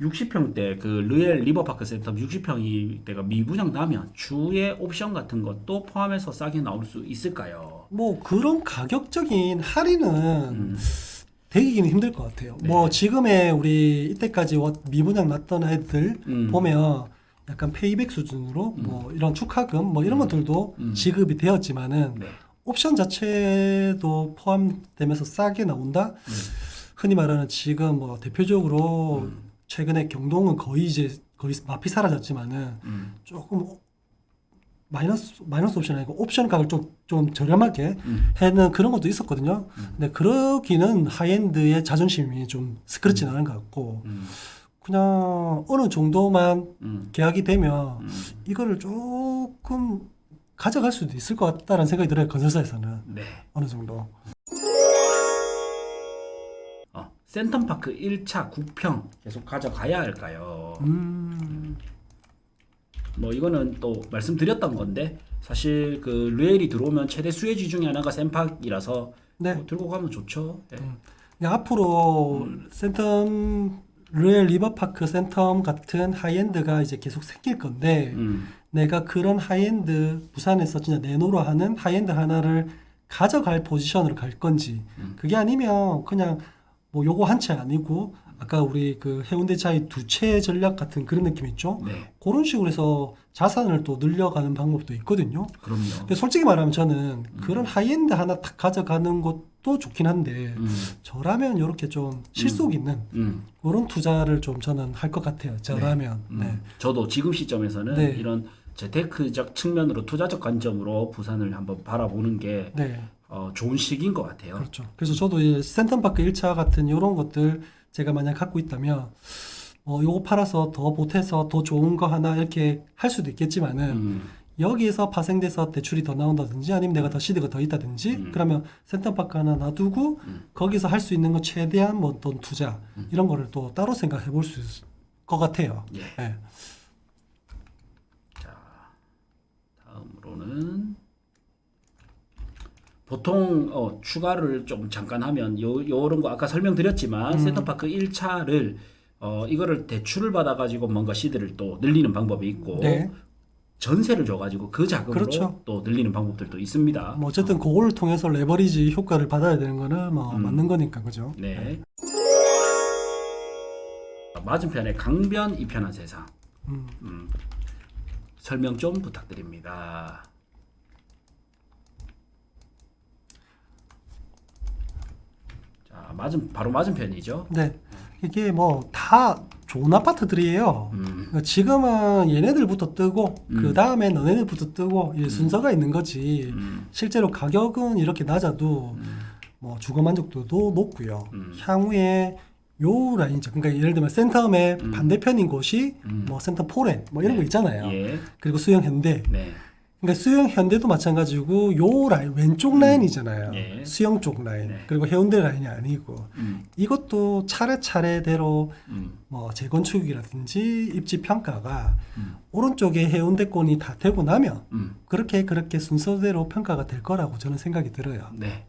60평대 그 르엘 리버파크 센터 60평이 대가 미분양 나면 주의 옵션 같은 것도 포함해서 싸게 나올 수 있을까요? 뭐 그런 가격적인 할인은 음. 되기는 힘들 것 같아요. 네. 뭐 지금의 우리 이때까지 워- 미분양 났던 애들 음. 보면 약간 페이백 수준으로 뭐 이런 축하금 뭐 이런 것들도 음. 지급이 되었지만은 네. 옵션 자체도 포함되면서 싸게 나온다. 음. 흔히 말하는 지금 뭐 대표적으로 음. 최근에 경동은 거의 이제 거의 마피 사라졌지만은 음. 조금 마이너스 마이너스 옵션 아니고 옵션 가격 좀, 좀 저렴하게 음. 해는 그런 것도 있었거든요. 음. 근데 그러기는 하이엔드의 자존심이 좀 그렇지는 않은 것 같고 음. 그냥 어느 정도만 음. 계약이 되면 음. 이거를 조금 가져갈 수도 있을 것 같다는 생각이 들어요 건설사에서는 네. 어느 정도. 센텀파크 1차 9평 계속 가져가야 할까요? 음, 뭐 이거는 또 말씀드렸던 건데 사실 그 르엘이 들어오면 최대 수혜지 중에 하나가 센팍이라서 네. 뭐 들고 가면 좋죠. 예. 음. 그냥 앞으로 센텀 르엘 리버파크 센텀 같은 하이엔드가 이제 계속 생길 건데 음. 내가 그런 하이엔드 부산에서 진짜 내노로 하는 하이엔드 하나를 가져갈 포지션으로 갈 건지 음. 그게 아니면 그냥 뭐 요거 한 채 아니고 아까 우리 그 해운대 차이 두채 전략 같은 그런 느낌 있죠 네. 그런 식으로 해서 자산을 또 늘려가는 방법도 있거든요 그럼요. 근데 솔직히 말하면 저는 그런 하이엔드 하나 딱 가져가는 것도 좋긴 한데 음. 저라면 이렇게 좀 실속 있는 음. 그런 투자를 좀 저는 할 것 같아요 저라면 음. 네. 저도 지금 시점에서는 네. 이런 재테크적 측면으로 투자적 관점으로 부산을 한번 바라보는 게 네. 어, 좋은 시기인 것 같아요. 그렇죠. 그래서 저도 이 센텀파크 1차 같은 이런 것들 제가 만약 갖고 있다면 어 요거 팔아서 더 보태서 더 좋은 거 하나 이렇게 할 수도 있겠지만은 음. 여기에서 파생돼서 대출이 더 나온다든지 아니면 내가 더 시드가 더 있다든지 음. 그러면 센텀파크 하나 놔두고 음. 거기서 할 수 있는 건 최대한 뭐 어떤 투자 음. 이런 거를 또 따로 생각해 볼 수 있을 것 같아요. 예. 예. 자, 다음으로는 보통 어, 추가를 좀 잠깐 하면 요 요런 거 아까 설명드렸지만 음. 센터파크 1차를 어 이거를 대출을 받아 가지고 뭔가 시드를 또 늘리는 방법이 있고 네. 전세를 줘 가지고 그 자금으로 그렇죠. 또 늘리는 방법들도 있습니다. 뭐 어쨌든 그거를 통해서 레버리지 효과를 받아야 되는 거는 뭐 음. 맞는 거니까 그죠? 네. 맞은편에 강변 이편한 세상. 음. 음, 설명 좀 부탁드립니다. 자, 맞은 바로 맞은 편이죠. 네. 이게 뭐 다 좋은 아파트들이에요. 음, 그러니까 지금은 얘네들부터 뜨고 음. 그 다음에 너네들부터 뜨고 이 순서가 있는 거지. 음, 실제로 가격은 이렇게 낮아도 음, 뭐 주거 만족도도 높고요. 음. 향후에 요 라인죠. 그러니까 예를 들면 센텀의 음. 반대편인 곳이 음. 뭐 센텀 포레 뭐 이런 네. 거 있잖아요. 예, 그리고 수영 현대. 네, 그러니까 수영 현대도 마찬가지고 요 라인 왼쪽 라인이잖아요. 예. 수영 쪽 라인. 네. 그리고 해운대 라인이 아니고 음, 이것도 차례차례대로 음, 뭐 재건축이라든지 입지 평가가 음. 오른쪽에 해운대권이 다 되고 나면 음, 그렇게 그렇게 순서대로 평가가 될 거라고 저는 생각이 들어요. 네.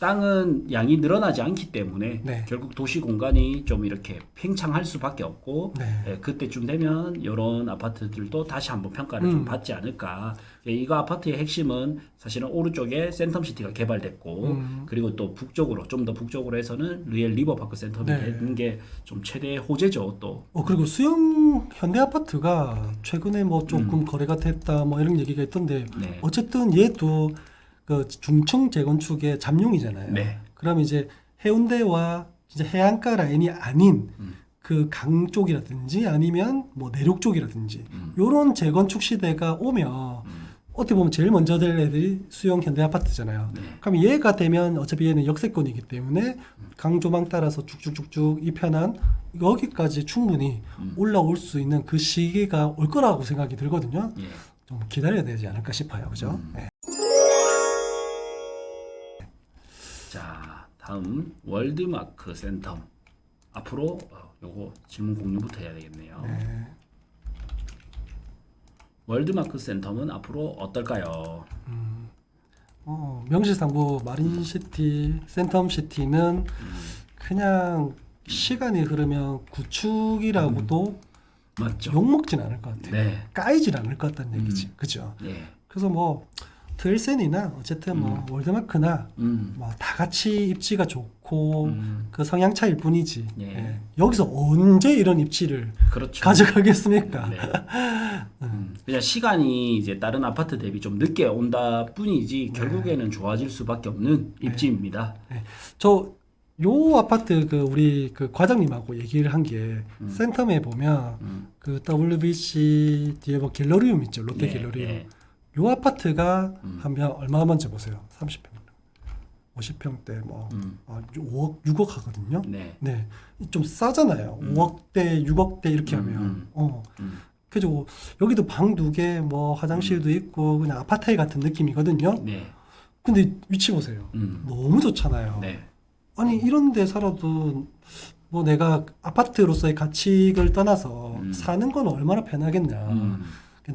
땅은 양이 늘어나지 않기 때문에 네. 결국 도시 공간이 좀 이렇게 팽창할 수밖에 없고 네. 예, 그때쯤 되면 이런 아파트들도 다시 한번 평가를 좀 음. 받지 않을까. 예, 이거 아파트의 핵심은 사실은 오른쪽에 센텀시티가 개발됐고 음. 그리고 또 북쪽으로 좀 더 북쪽으로 해서는 리엘 리버파크 센텀이 네. 되는 게 좀 최대 호재죠. 또 어 그리고 수영 현대 아파트가 최근에 뭐 조금 거래가 됐다 뭐 이런 얘기가 있던데 음. 네. 어쨌든 얘도 그 중층 재건축의 잠룡이잖아요. 네. 그럼 이제 해운대와 진짜 해안가 라인이 아닌 음. 그강 쪽이라든지 아니면 뭐 내륙 쪽이라든지 음. 요런 재건축 시대가 오면 음. 어떻게 보면 제일 먼저 될 애들이 수영 현대 아파트잖아요. 네. 그럼 얘가 되면 어차피 얘는 역세권이기 때문에 강조망 따라서 쭉쭉쭉쭉 이 편한 여기까지 충분히 음. 올라올 수 있는 그 시기가 올 거라고 생각이 들거든요. 예. 좀 기다려야 되지 않을까 싶어요. 그죠? 음. 네. 자, 다음 월드마크 센텀. 앞으로 어, 요거 질문 공유부터 해야 되겠네요. 네. 월드마크 센텀은 앞으로 어떨까요? 어, 명실상부 마린시티, 센텀시티는 그냥 시간이 흐르면 구축이라고도 맞죠. 욕 먹진 않을 것 같아요. 네. 까이진 않을 것 같다는 얘기지. 음. 그죠? 예. 그래서 뭐 트일센이나 어쨌든 뭐 월드마크나 음. 뭐 다 같이 입지가 좋고 음. 그 성향 차일 뿐이지. 예. 예. 여기서 언제 이런 입지를 그렇죠. 가져가겠습니까? 네. 음. 그냥 시간이 이제 다른 아파트 대비 좀 늦게 온다 뿐이지 결국에는 좋아질 수밖에 없는 입지입니다. 저요 아파트 그 우리 그 과장님하고 얘기를 한게 센텀에 보면 음. 그 WBC 뒤에 뭐 갤러리움 있죠 롯데 예, 갤러리움 예. 요 아파트가 음. 하면 얼마 먼저 보세요 30평 50평대 뭐 음. 아, 5억 6억 하거든요 네. 네 좀 싸잖아요 음. 5억대 6억대 이렇게 음, 하면 음. 어 음. 그죠 여기도 방 두 개 뭐 화장실도 있고 그냥 아파트 같은 느낌이거든요 네. 근데 위치 보세요 음. 너무 좋잖아요 네. 아니 이런 데 살아도 뭐 내가 아파트로서의 가치를 떠나서 음. 사는 건 얼마나 편하겠냐. 음.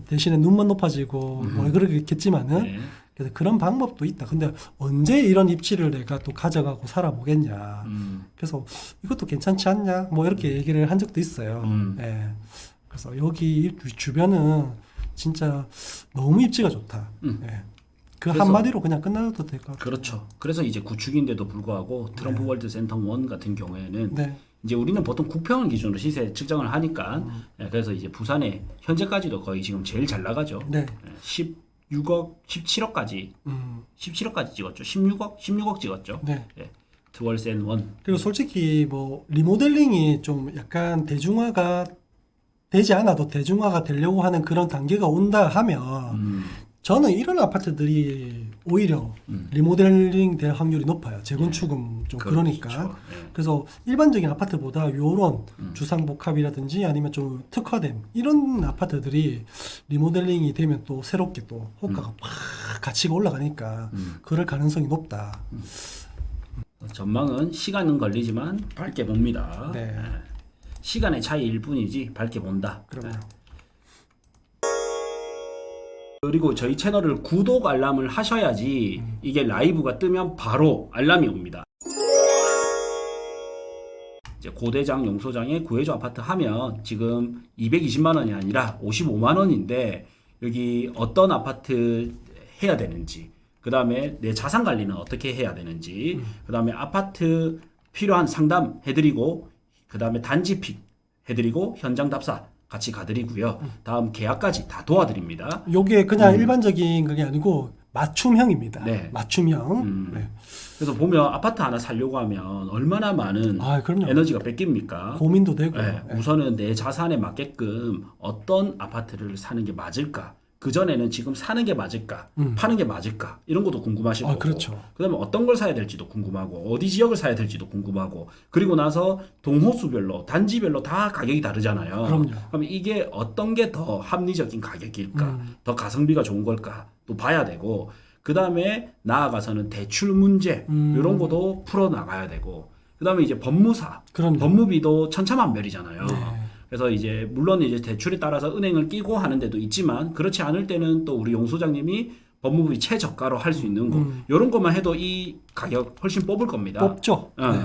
대신에 눈만 높아지고 음. 뭐 그러겠지만은 네. 그래서 그런 방법도 있다. 근데 언제 이런 입지를 내가 또 가져가고 살아보겠냐. 음. 그래서 이것도 괜찮지 않냐. 뭐 이렇게 얘기를 한 적도 있어요. 음. 예. 그래서 여기 주변은 진짜 너무 입지가 좋다. 음. 예. 그 그래서- 한마디로 그냥 끝나도 될 것 같아요. 그렇죠. 그래서 이제 구축인데도 불구하고 트럼프 네. 월드 센터 원 같은 경우에는 네. 이제 우리는 보통 9평을 기준으로 시세 측정을 하니까 음. 예, 그래서 이제 부산에 현재까지도 거의 지금 제일 잘 나가죠. 네. 16억, 17억까지, 음. 17억까지 찍었죠. 16억, 16억 찍었죠. 네. 트월센 원. 그리고 솔직히 뭐 리모델링이 좀 약간 대중화가 되지 않아도 대중화가 되려고 하는 그런 단계가 온다 하면 음, 저는 이런 아파트들이 오히려 음. 리모델링 될 확률이 높아요. 재건축은 좀 그러니까 그렇죠. 예. 그래서 일반적인 아파트보다 요런 음. 주상복합이라든지 아니면 좀 특화된 이런 아파트들이 리모델링이 되면 또 새롭게 또 호가가 팍 가치가 올라가니까 음. 그럴 가능성이 높다. 전망은 시간은 걸리지만 밝게 봅니다. 네. 예. 시간의 차이일 뿐이지 밝게 본다. 그러면 그리고 저희 채널을 구독 알람을 하셔야지 이게 라이브가 뜨면 바로 알람이 옵니다. 이제 고대장 용소장의 구해줘 아파트 하면 지금 220만 원이 아니라 55만 원인데 여기 어떤 아파트 해야 되는지 그 다음에 내 자산 관리는 어떻게 해야 되는지 그 다음에 아파트 필요한 상담 해드리고 그 다음에 단지 픽 해드리고 현장 답사 같이 가드리고요. 다음 계약까지 다 도와드립니다. 요게 그냥 일반적인 그게 아니고 맞춤형입니다. 음. 네. 맞춤형. 음. 네. 그래서 보면 아파트 하나 살려고 하면 얼마나 많은 아, 그럼요. 에너지가 뺏깁니까? 고민도 되고. 네, 네. 우선은 내 자산에 맞게끔 어떤 아파트를 사는 게 맞을까? 그 전에는 지금 사는 게 맞을까? 음. 파는 게 맞을까? 이런 것도 궁금하실 아, 거고. 그렇죠. 그다음에 어떤 걸 사야 될지도 궁금하고 어디 지역을 사야 될지도 궁금하고 그리고 나서 동호수별로 단지별로 다 가격이 다르잖아요. 그럼요. 그럼 이게 어떤 게 더 합리적인 가격일까? 음. 더 가성비가 좋은 걸까? 또 봐야 되고 그다음에 나아가서는 대출 문제 음. 이런 것도 풀어 나가야 되고 그다음에 이제 법무사 그럼요. 법무비도 천차만별이잖아요. 네. 그래서 이제 물론 이제 대출에 따라서 은행을 끼고 하는 데도 있지만 그렇지 않을 때는 또 우리 용 소장님이 법무비 최저가로 할 수 있는 거 음. 이런 것만 해도 이 가격 훨씬 뽑을 겁니다. 뽑죠. 어. 네.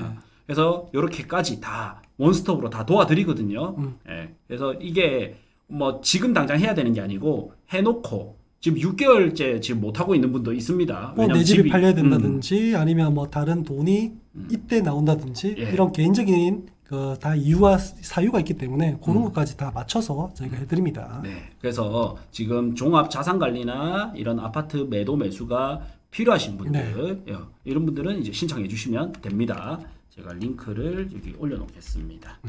그래서 이렇게까지 다 원스톱으로 다 도와드리거든요. 음. 예. 그래서 이게 뭐 지금 당장 해야 되는 게 아니고 해놓고 지금 6개월째 지금 못 하고 있는 분도 있습니다. 뭐 왜냐면 내 집이 집이- 팔려야 음. 된다든지 아니면 뭐 다른 돈이 이때 나온다든지 예. 이런 개인적인 그 다 이유와 사유가 있기 때문에 그런 음. 것까지 다 맞춰서 저희가 해드립니다. 네. 그래서 지금 종합 자산 관리나 이런 아파트 매도 매수가 필요하신 분들 네. 예, 이런 분들은 이제 신청해 주시면 됩니다. 제가 링크를 여기 올려놓겠습니다.